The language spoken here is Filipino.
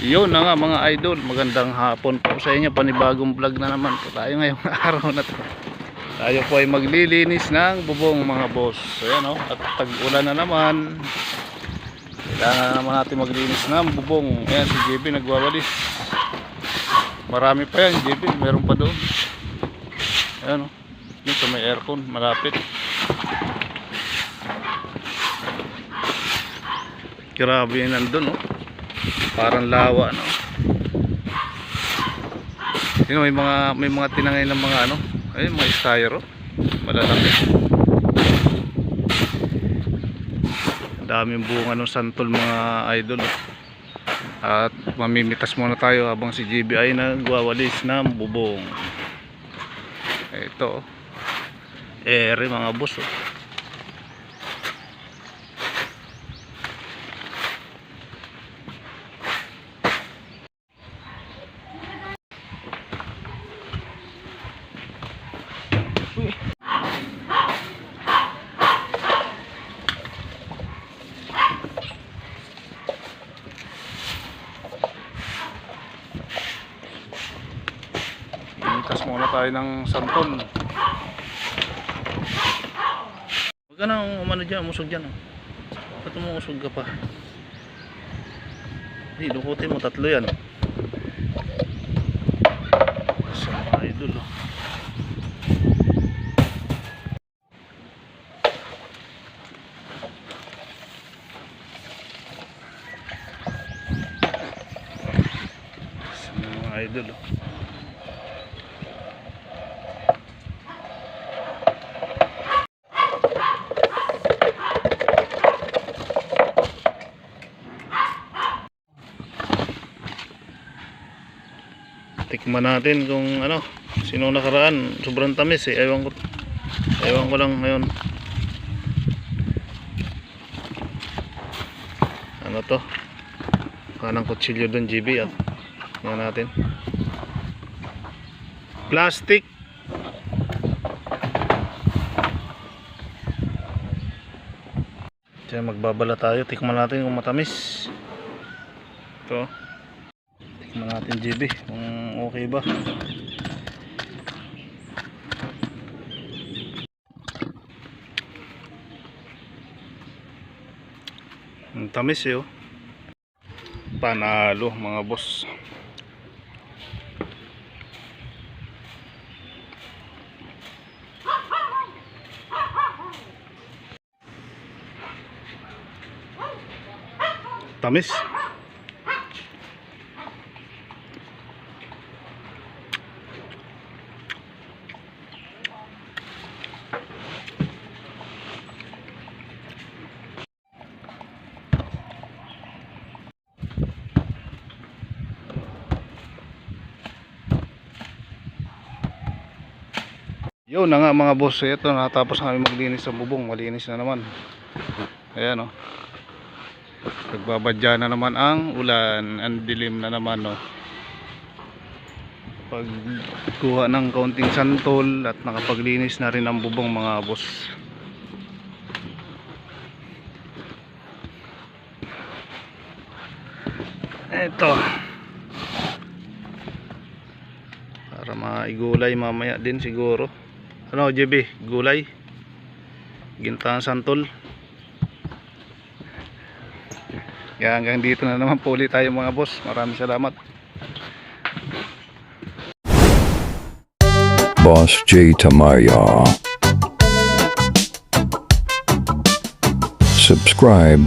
Yun na nga mga idol, magandang hapon po sa inyo. Panibagong vlog na naman po tayo ngayong araw na to. Tayo po ay maglilinis ng bubong mga boss. Ayan o, at tag-ulan na naman. Kailangan na naman natin maglinis ng bubong. Ayan si JB nagwawalis. Marami pa yan JB, meron pa doon. Ayan o, yun sa may aircon, malapit. Grabe yan nandun o. Parang lawa no. Yun, may mga may mga tinangay ng mga ano, ay mga styro. Malalaki. Daming bunga ng santol mga idol. oh. At mamimitas muna tayo habang si JB ay nagwawalis ng bubong. Ito. oh. Ere mga boss. Oh. Imitas muna tayo ng santol. Huwag ka na umano dyan, umusog dyan. Oh. Ba't umuusog ka pa? Hindi, lukutin mo, tatlo yan. Sa mga idol. Oh. Sa mga idol. Oh. Tikman natin kung ano sino nakaraan. Sobrang tamis eh. Ewan ko ewan ko lang ngayon. Ano to? Kanang kutsilyo doon GB at yan natin. Plastic! Diyan magbabala tayo. Tikman natin kung matamis. Ito. Tingnan natin GB kung okay ba. Ang tamis eh oh. Panalo mga boss. Tamis. Yun na nga mga boss, ito natapos na kami maglinis sa bubong, malinis na naman. Ayan oh. Nagbabadya na naman ang ulan, ang dilim na naman oh. Pagkuha ng kaunting santol at nakapaglinis na rin ang bubong mga boss. Ito. Para maigulay mamaya din siguro. Ano, JB? Gulay? Gintang santol? Kaya hanggang dito na naman po ulit tayo mga boss. Maraming salamat. Boss J. Tamaya. Subscribe